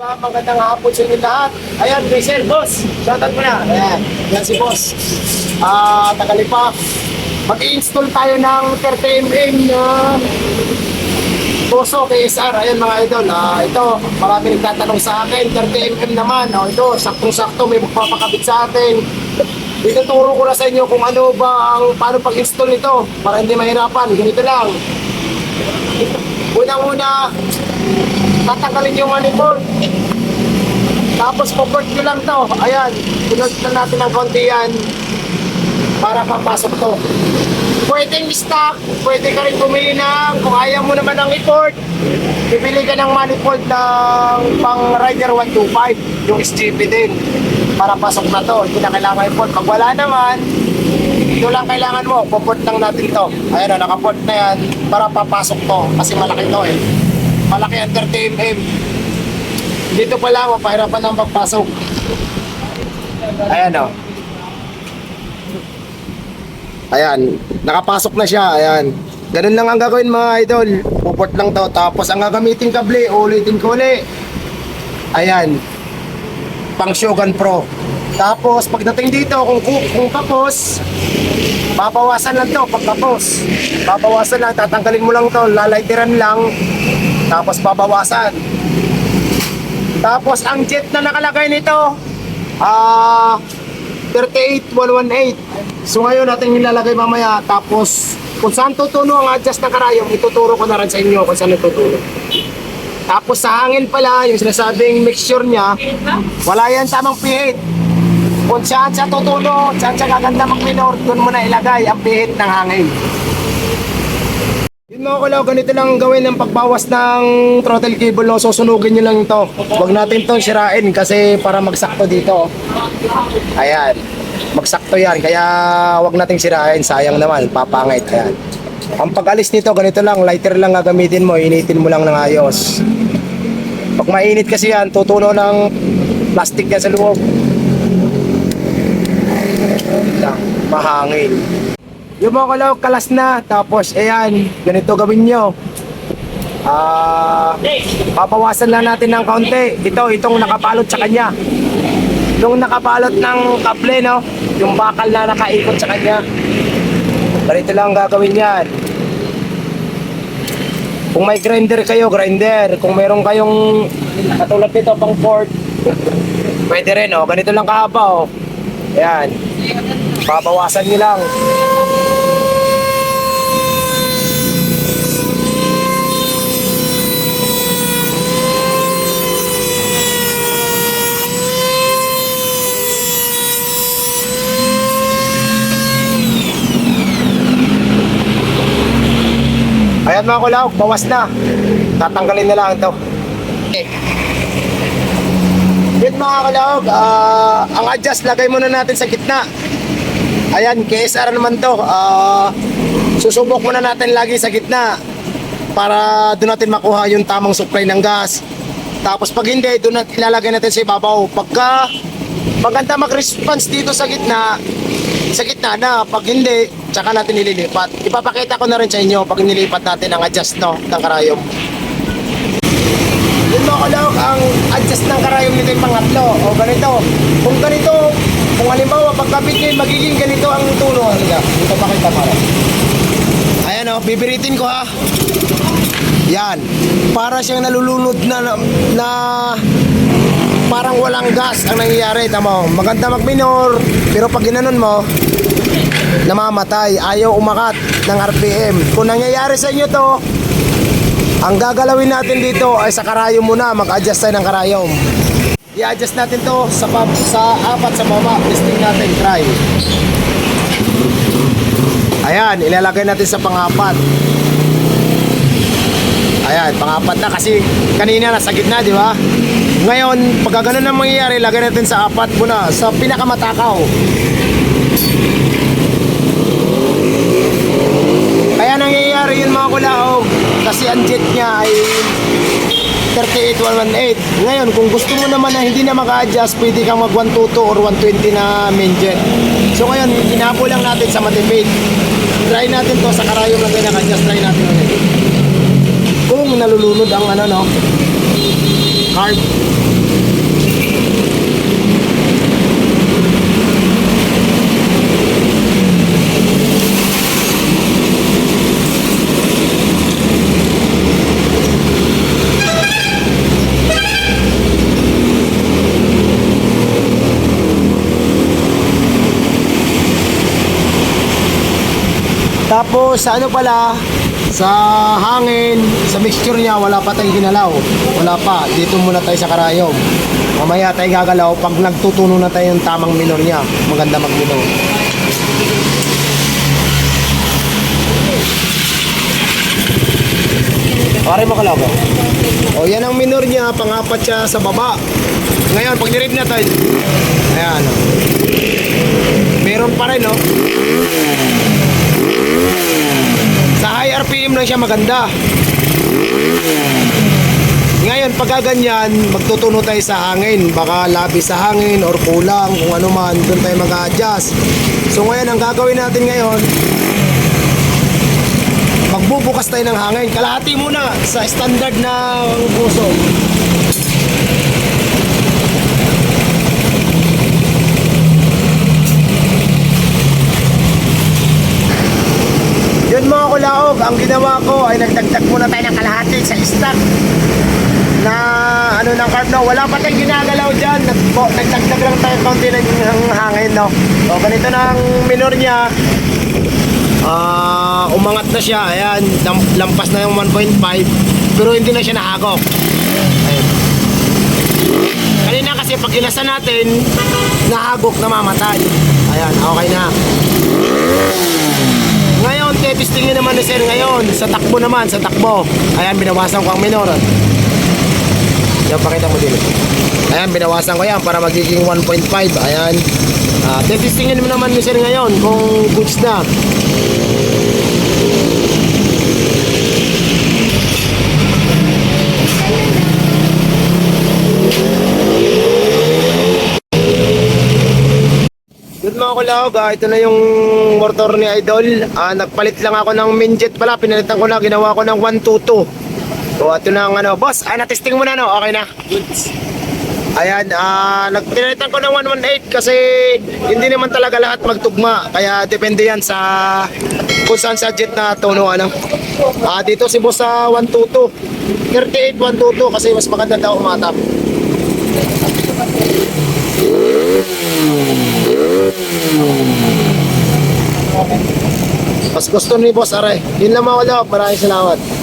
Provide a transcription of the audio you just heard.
Ah, Magandang hapon sa inyo lahat. Ayan, Rachel, boss. Shoutout mo na. Ayan, yan si boss. Ah, tagali pa. Mag-i-install tayo ng 30mm na Puso KSR. Ayan mga idol. Ah, ito, marami nagtatanong sa akin. 30mm naman. Oh, ito, saktong-sakto may magpapakabit sa atin. Ituturo ko na sa inyo kung ano ba ang paano pag-install nito para hindi mahirapan. Ganito lang. Unang-una, tatanggalin yung manifold. Tapos puport nyo lang to. Ayan, pinod na natin ng konti yan para papasok to. Pwedeng stock, pwede ka rin bumili ng, kung ayaw mo naman ng import, bibili ka ng manifold ng pang Rider 125, yung SGP din, para pasok na to. Hindi na kailangan import. Pag wala naman, ito lang kailangan mo, puport lang natin to. Ayan o, nakaport na yan para papasok to kasi malaki to eh. Malaki ang 30mm. Dito pa lang, mapahirapan ng pagpasok. Ayan o. Ayan, nakapasok na siya. Ayan. Ganun lang ang gagawin mga idol. Puport lang to. Tapos ang gagamitin kable, ulitin ko uli. Ayan. Pang Shogun Pro. Tapos pagdating dito, kung, kung tapos, babawasan lang to pag tapos. Babawasan lang, tatanggalin mo lang to, lalaitiran lang. Tapos babawasan. Tapos ang jet na nakalagay nito, ah 38118. So ngayon natin nilalagay mamaya tapos kung saan tutuno ang adjust ng karayom, ituturo ko na rin sa inyo kung saan ituturo. Tapos sa hangin pala, yung sinasabing mixture niya, wala yan tamang pihit. Kung saan siya tutuno, saan siya gaganda mag-minor, doon mo na ilagay ang pihit ng hangin. Mga kulaw, ganito lang gawin ng pagbawas ng throttle cable. No? Susunugin nyo lang ito. Huwag natin itong sirain kasi para magsakto dito. Ayan. Magsakto yan. Kaya huwag nating sirain. Sayang naman. Papangit. Ayan. Ang pag-alis nito, ganito lang. Lighter lang gagamitin mo. Initin mo lang ng ayos. Pag mainit kasi yan, tutulo ng plastic yan sa loob. Mahangin. Yung mga kalaw, kalas na. Tapos, ayan, ganito gawin nyo. Ah, papawasan lang natin ng kaunti. Ito, itong nakapalot sa kanya. Yung nakapalot ng kable, no? Yung bakal na nakaikot sa kanya. Ganito lang ang gagawin yan. Kung may grinder kayo, grinder. Kung meron kayong katulad nito pang port, pwede rin, oh. Ganito lang kahaba, oh. Ayan. Papawasan nyo lang. Ayan mga kulaw, bawas na. Tatanggalin na lang ito. Yun mga kalawag, ah, ang adjust lagay muna natin sa gitna. Ayan, KSR naman to. Ah, susubok muna natin lagi sa gitna para doon natin makuha yung tamang supply ng gas. Tapos pag hindi, doon natin ilalagay natin sa ibabaw. Pagka maganda mag-response dito sa gitna, sa gitna na, pag hindi, tsaka natin nililipat. Ipapakita ko na rin sa inyo pag nilipat natin ang adjust no, ng karayom. Yun mga kalawag, ang adjust ng karayom nito yung pangatlo. O ganito. Kung ganito, kung halimbawa pagkabit nyo, magiging ganito ang tulo. Halika, ito pakita para. Ayan o, bibiritin ko ha. Yan. Para siyang nalulunod na, na, na parang walang gas ang nangyayari. Tama maganda mag-minor, pero pag ginanon mo, namamatay. Ayaw umakat ng RPM. Kung nangyayari sa inyo to, ang gagalawin natin dito ay sa karayom muna, mag-adjust tayo ng karayom. I-adjust natin to sa, pab- sa apat sa baba. Testing natin, try. Ayan, ilalagay natin sa pangapat. Ayan, pangapat na kasi kanina nasa gitna, di ba? Ngayon, pag ganun ang mangyayari, lagay natin sa apat muna, sa pinakamatakaw. Kaya nangyayari yun mga kulaog kasi ang jet niya ay 38118. Ngayon, kung gusto mo naman na hindi na maka-adjust, pwede kang mag 122 or 120 na main jet. So ngayon, inabo lang natin sa matipid. Try natin to sa karayong lang na adjust try natin ulit. Kung nalulunod ang ano no, carb. Tapos sa ano pala, sa hangin, sa mixture niya, wala pa tayong ginalaw. Wala pa. Dito muna tayo sa karayom. Mamaya tayo gagalaw pag nagtutuno na tayo ng tamang minor niya. Maganda mag-minor. Pare mo kalaw O yan ang minor niya, pangapat siya sa baba. Ngayon, pag nirip na tayo, ayan. Meron pa rin, no? RPM lang siya maganda. Ngayon, pag ganyan, magtutuno tayo sa hangin. Baka labi sa hangin or kulang, kung ano man, doon tayo mag-adjust. So ngayon, ang gagawin natin ngayon, magbubukas tayo ng hangin. Kalahati muna sa standard na puso. Kulaog, ang ginawa ko ay nagdagdag muna tayo ng kalahati sa stock na ano ng carb no. Wala pa tayong ginagalaw dyan. Nag nagdagdag lang tayo konti ng ng hangin no. So ganito na ang minor niya. Ah, umangat na siya. Ayan, lam- lampas na yung 1.5 pero hindi na siya nahagok. Ayan. Kanina kasi pag inasa natin, nahagok na mamatay. Ayan, okay na. Testingin naman ni Sir ngayon. Sa takbo naman, sa takbo. Ayan, binawasan ko ang minor. Yan, pakita mo din. Ayan, binawasan ko yan para magiging 1.5. Ayan. Uh, testingin mo naman ni Sir ngayon kung goods na. Mga kulawag, ah, ito na yung motor ni Idol. Ah, nagpalit lang ako ng minjet pala, pinalitan ko na, ginawa ko ng 122. So ito na ang ano, boss, ah, natesting mo na no, okay na. Ayan, ah, nagpinalitan ko ng 118 kasi hindi naman talaga lahat magtugma. Kaya depende yan sa kung saan sa jet na tono ano. Ah, dito si boss sa 122. 38 122 kasi mas maganda daw umatap. Mas gusto ni Boss Aray. Yun lang mga wala. Maraming salamat.